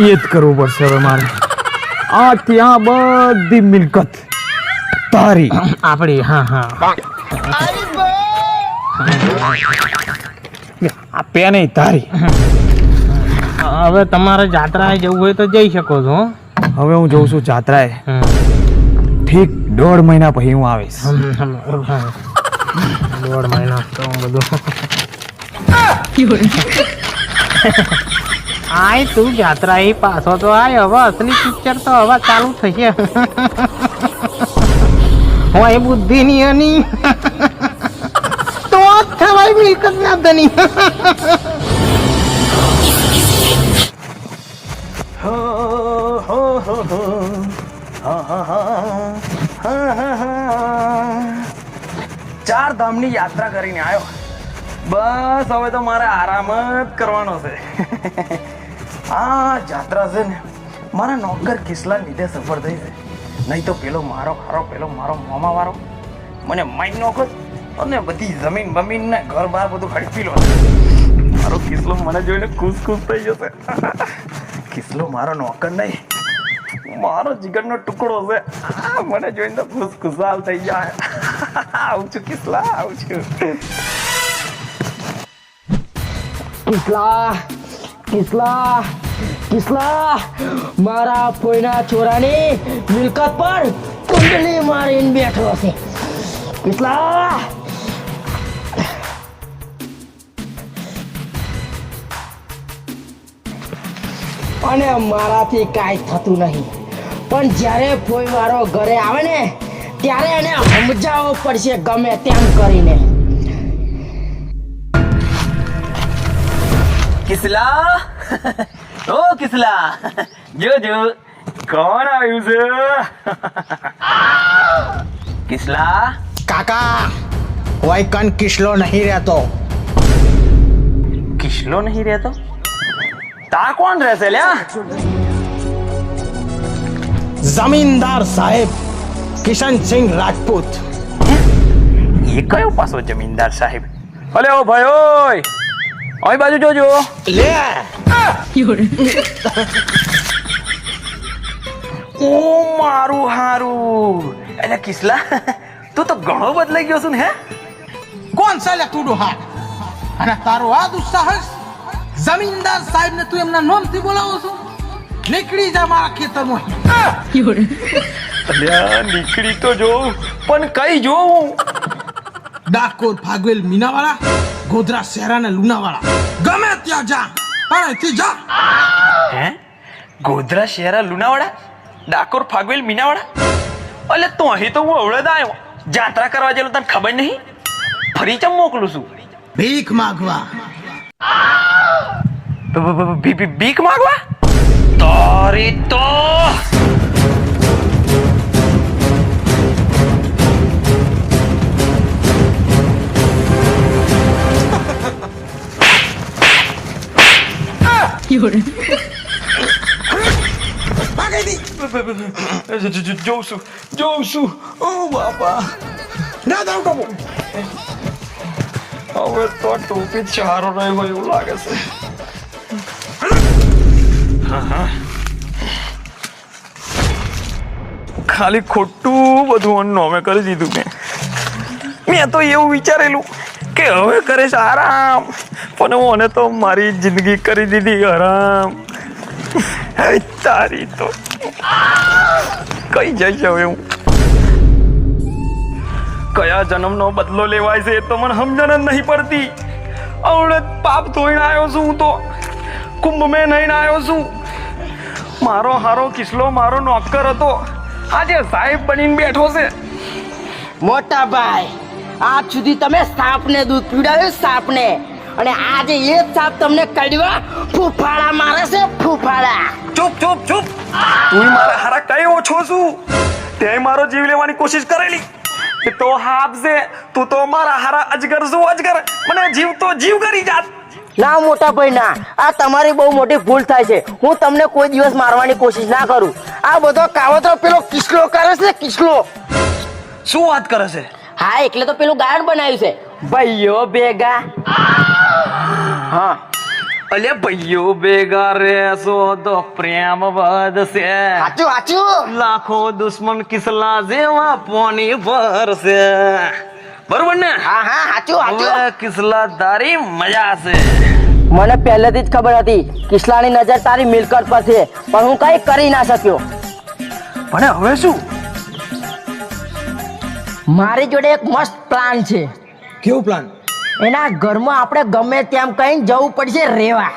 એ જ કરવું પડશે હવે મારે. આ ત્યાં બધી મિલકત. તારી. આપણી હા હા. આ નહીં તારી. હવે તમારે જાત્રાએ જવું હોય તો જઈ શકો છો હવે હું જઉં છું જાત્રાએ. ઠીક દોઢ મહિના પછી હું આવીશ. દોઢ મહિના તો બધું. આય તું જાત્રા એ પાછો તો આય, હવે અસલી પિક્ચર તો હવે ચાલુ થશે. હોય બુદ્ધિ ની અની. તો થવાય મિલકત ના ધની ચાર ધામની યાત્રા કરીને આવ્યો બસ, હવે તો મારે આરામ જ કરવાનો છે. આ જાત્રા છે ને, મારા નોકર કિસ્લા લીધે સફળ થઈ છે નહીં તો પેલો મારો હારો, પેલો મારો મામા વાળો મને માઈ નોખો અને બધી જમીન બમીન ને ઘર બહાર બધું હડપી લો. મારો કિસ્લો મને જોઈને ખુશ ખુશ થઈ જશે. કિસ્લો મારો નોકર નહીં, મારો જીગરનો ટુકડો છે. મને જોઈને તો ખુશ ખુશાલ થઈ જાય. આવું છું કિસ્લા, આવું છું. કિસ્લા, કિસલા. કિસલા, મારા ફોઈના છોરાની મિલકત પર કુંડલી મારીને બેઠો છે કિસલા. અને મારાથી કાંઈ થતું નહીં. પણ જ્યારે ફોઈ મારો ઘરે આવે ને, ત્યારે એને સમજાવવો પડશે ગમે તેમ કરીને. કિસલા. ઓ કિસલા. જોજો કોણ આવ્યું છે? કિસલા? કાકા વૈકન કિસલો નહીં રહેતો. કિસલો નહીં રહેતો? તા કોણ રહેશે લ્યા? જમીનદાર સાહેબ કિશનસિંહ રાજપૂત. એ કયો પાછો જમીનદાર સાહેબ? ભલે ઓ ભાઈ ઓય! ઓય બાજુ જોજો. લે. ઓ મારું હારું. એટલે કિસલા તું તો ઘણો બદલાઈ ગયો છું ને હે? કોણ સાલે લે તું ડોહા અને તારો આ દુસ્સાહસ? જમીનદાર સાહેબ ને તું એમના નામથી બોલાવો છું? નીકળી જા મારા ખેતરમાં નીકળી તો જોઉં પણ કઈ જોઉં? ડાકોર ફાગવેલ મીનાવાળા? ગોધરા શહેરા ને લુણાવાળા. ગમે ત્યાં જા પણ અહીંથી જા. હે? ગોધરા શહેરા લુણાવાડા ડાકોર ફાગવેલ મીનાવાડા અલે તો અહીં તો હું અવળદ આવ્યો. જાત્રા કરવા જેલો તને ખબર નહીં? ફરી ચમ મોકલું છું? ભીખ માગવા. ભીખ માગવા? તારી તો ભાગી દી જ- જ- જોઉં છું જોઉં છું ઓ બાપા ના દઉં ટોપો હવે તો ટોપી સારો રહ્યો એવું લાગે છે ખાલી ખોટું બધું નોમે કરી દીધું મેં. મેં તો એવું વિચારેલું કે હવે કરે છે આરામ. પણ મને તો મારી જિંદગી કરી દીધી, હરામ. તારી તો. કઈ જઈશ હવે હું? કયા જન્મનો બદલો લેવાય છે તો મને સમજણ જ નહીં પડતી. અવળે પાપ ધોઈને આવ્યો છું હું તો. કુંભ મેં નહીં આવ્યો છું. મારો હારો કિસલો, મારો નોકર હતો. આજે સાહેબ બનીને બેઠો છે. મોટા ભાઈ, આજ સુધી તમે સાપને દૂધ પીવડાવ્યું, સાપને? અને આજે એ સાપ તમને કડવા ફૂફાડા મારે છે ફૂફાડા. ચૂપ ચૂપ ચૂપ. તું મારા હારા કઈ ઓછો છું? તે મારો જીવ લેવાની કોશિશ કરેલી. કે તો છે. તું તો મારા હારા અજગર છું અજગર. મને જીવ તો જીવ કરી જાત. ના મોટા ભાઈ ના. આ તમારી બહુ મોટી ભૂલ થાય છે. હું તમને કોઈ દિવસ મારવાની કોશિશ ના કરું. આ બધો કાવતરો પેલો કિસલો કરે છે કિસલો. શું વાત કરે છે? હા એટલે તો પેલું ગાર્ડ બનાવ્યું છે. ભાઈઓ ભેગા. હા. અલે ભાઈઓ ભેગા રહેશો તો પ્રેમ વધશે. સાચું સાચું. લાખો દુશ્મન કિસલા જેવા પોની ભરશે. બરોબર ને? હા હા સાચું સાચું. કિસલા તારી મજા છે. મને પહેલેથી જ ખબર હતી કિસલાની નજર તારી મિલકત પર છે પણ હું કઈ કરી ના શક્યો. પણ હવે શું? મારી જોડે એક મસ્ત પ્લાન છે. કેવું પ્લાન? એના ઘરમાં આપણે ગમે તેમ કઈ જવું પડશે રેવા.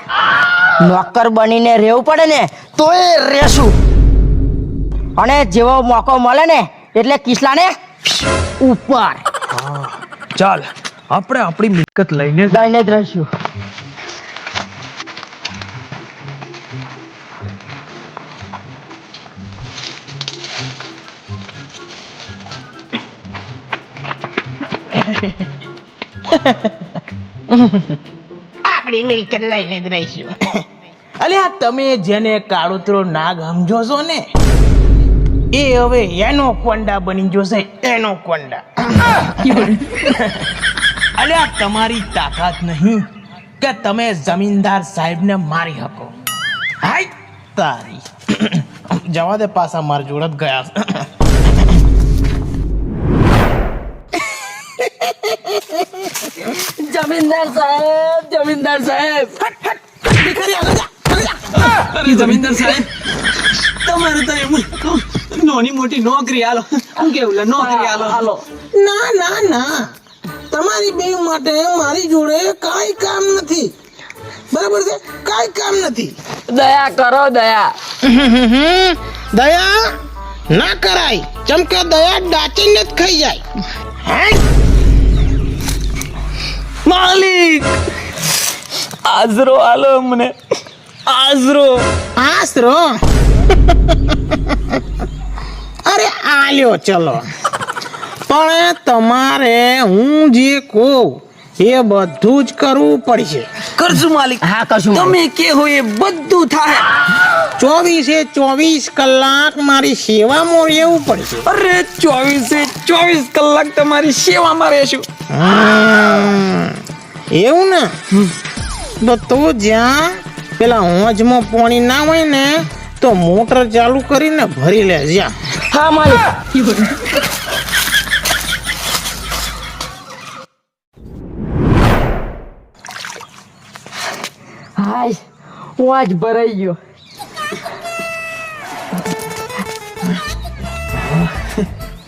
નોકર બનીને રહેવું પડે ને તો એ રહેશું. અને જેવો મોકો મળે ને એટલે કિસ્લાને ઉપર. ચાલ આપણે આપણી મિલકત લઈને લઈને જ રહીશું. આપણી મિલકત લઈને જ રહીશું અલ્યા તમે જેને કાળુતરો નાગ સમજો છો ને, એ હવે એનો કોંડા બની જોશે એનો કોંડા. આ તમારી તાકાત નહીં કે તમે જમીનદાર સાહેબને મારી શકો. હાય, તારી. જવા દે પાછા મારા જોડે ગયા. જમીનદાર સાહેબ જમીનદાર સાહેબ. જમીનદાર સાહેબ. તમારે તો એમ નાની મોટી નોકરી આલો શું કેવું નોકરી આલો હાલો. ના ના ના. તમારી બે માટે મારી જોડે કાંઈ કામ નથી. બરાબર છે? કાંઈ કામ નથી. દયા કરો દયા. દયા ના કરાય. ચમકે દયા ડાચીને જ ખાઈ જાય. માલિક! આજરો આલો મને આજરો આશરો? અરે આલ્યો ચલો. પણ તમારે હું જે કહું એ બધું જ કરવું પડશે. કરશું માલિક. હા કરશું તમે કે હોય એ બધું થાય. ચોવીસે ચોવીસ કલાક મારી સેવામાં રહેવું પડશે અરે ચોવીસે ચોવીસ કલાક તમારી સેવામાં રહેશું. એવું ને? તો તું જ્યાં પેલા હોજમાં પાણી ના હોય ને તો મોટર ચાલુ કરીને ભરી લે જ્યાં. હા માલિક. હાય હું આજ ભરાઈ ગયો.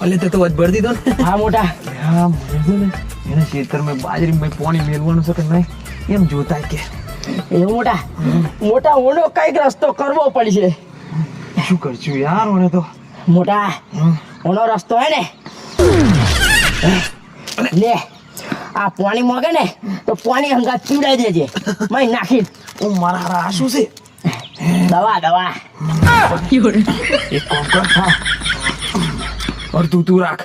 અલે તે તો વધ ભર દીધો ને. હા મોટા. હા એના ખેતરમાં બાજરી મેં પાણી મેળવાનું છે કે નહીં? એમ જોતા કે. એ મોટા મોટા ઓનો કંઈક રસ્તો કરવો પડશે. શું કરશું યાર ઓને તો? મોટા ઓનો રસ્તો હે ને. લે આ પાણી મોગે ને તો પાણી હંગા પીવડાઈ દેજે. મય નાખી. ઓ મારા શું છે? દવા દવા. એક કર હા અડધું તું રાખ.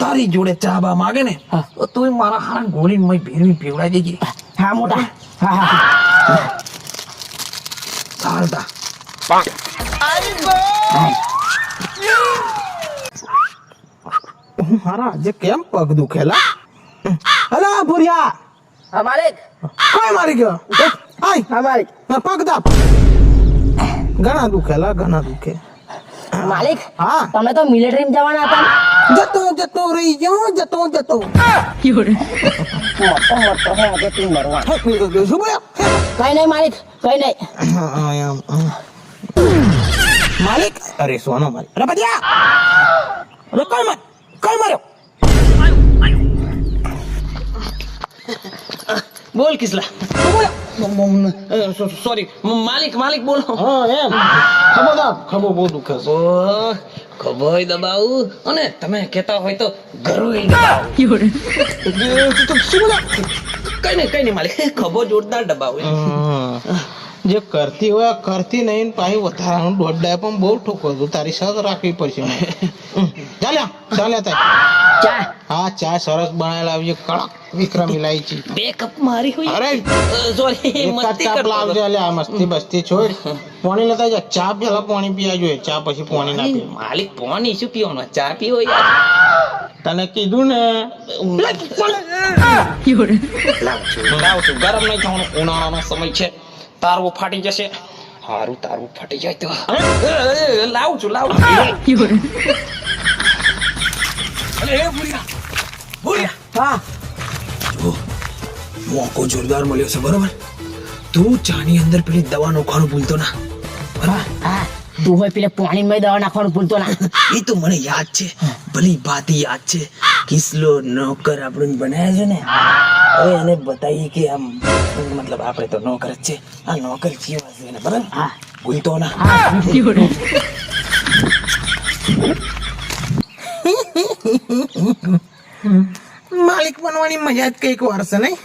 તારી જોડે ચા બા માગે ને તો તું મારા હારા ગોળી મય ભેરવી પીવડાઈ દેજે. હા. મોટા. હા હા. ચાલતા મારા આજે કેમ પગ દુખેલા? હલા ભુરિયા. હા માલિક. કોઈ મારી ગયો? આય. હા માલિક. પગ દાપ ઘણા દુખેલા ઘણા દુખે. માલિક હા. તમે તો મિલિટરી જવાના હતા. જતો જતો રહી ગયો જતો જતો. મોટો મોટો હે આજે તું મરવા શું બોલ્યો? કઈ નહીં માલિક કઈ નહીં. હા, એમ, હા. માલિક અરે સોનો માલિક. અરે બધિયા અરે કઈ માર કઈ માર્યો? બોલ કિસલા. સોરી માલિક માલિક બોલો. હા એમ. ખબર ખબર બહુ દુખે ખબર દબાવું. અને તમે કહેતા હોય તો ઘરું દબાવું. કઈ નહીં કઈ નહીં માલિક. ખભો જોરદાર દબાવું. જે કરતી હોય કરતી નહીં પાછી વધારાનું દોડડાય પણ બહુ ઠોકો હતું તારી સગ રાખવી પડશે ચાલ્યા ચાલ્યા તાય ચા હા ચા સરસ બનાવેલા આવી કડક વિક્રમ ઇલાયચી બે કપ મારી હોય અરે સોરી મસ્તી કરતો લાવજો આ મસ્તી બસ્તી છોડ પાણી લેતા જા ચા પેલા પાણી પીવા જોઈએ ચા પછી પાણી ના પી માલિક પાણી શું પીવાનો ચા પીવો યાર તને કીધું ને લાવ છું ગરમ નહીં થવાનું ઉનાળાનો સમય છે તારવું ફાટી જશે. હારું તારવું ફાટી જાય તો. લાવું છું લાવું અરે ભૂરિયા ભૂરિયા. હા. મોકો જોરદાર મળ્યો છે બરોબર? તું ચાની અંદર પેલી દવા નોખવાનું ભૂલતો ના. બરાબર? હા તું હોય પેલે પાણીમાં દવા નાખવાનું ભૂલતો ના. એ તો મને યાદ છે. ભલી ભાતી યાદ છે. કિસલો નોકર આપણે બનાવ્યા છે ને? હવે એને બતાવીએ કે આમ મતલબ આપણે તો નોકર જ છે. આ નોકર જીવા છે ને બરાબર? હા. ભૂલતો ના. માલિક બનવાની મજા જ કંઈક વાર છે નહીં?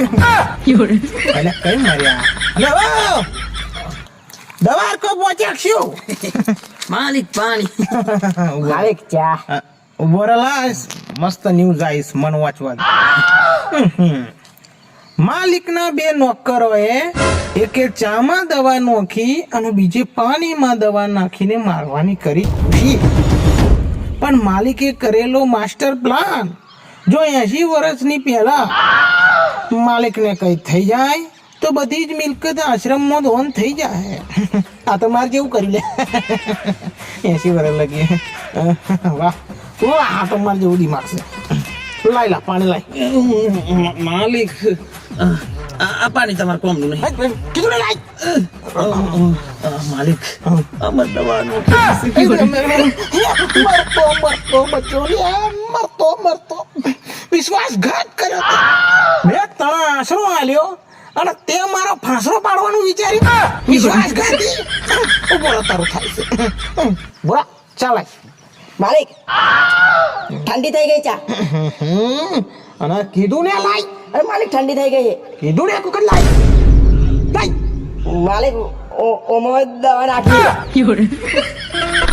એટલે કઈ મર્યા? લે દવા કો પહોંચ્યા શું માલિક પાણી. માલિક ચા? ઊભો રહેલા મસ્ત ન્યૂઝ આવીશ મન વાંચવા. માલિકના બે નોકરોએ એકે ચામાં દવા નોખી અને બીજે પાણીમાં દવા નાખીને મારવાની કરી ભી પણ માલિકે કરેલો માસ્ટર પ્લાન, જો એસી વર્ષની પહેલા માલિકને કંઈ થઈ જાય, તો બધી જ મિલકત આશ્રમમાં ધોન થઈ જાય. આ તો મારે જેવું કરી લે. એસી વર્ષ લગી. વાહ વાહ, આ તો મારે જેવું દિમાગ છે. લાઈ લા, પાણી લાઈ. માલિક આ આ પાણી તમારે કોમનું નહીં. કીધું ને લાઈ આ માલિક અમાર દવાનું મરતો મરતો બચ્ચો લે મરતો મરતો. વિશ્વાસઘાત કર્યો. મેં તણા આશરો આલ્યો અને તે મારો ફાંસરો પાડવાનું વિચાર્યું. વિશ્વાસઘાતી. ઊભો રહો, તારું થાય છે. બોલા ચાલાય માલિક ઠંડી થઈ ગઈ ચા. અને કીધું ને લાઈ અરે માલિક ઠંડી થઈ ગઈ છે. કીધું ને કુકર લાઈ લાઈ માલિક ઓ- ઓમાં દવા નાખી.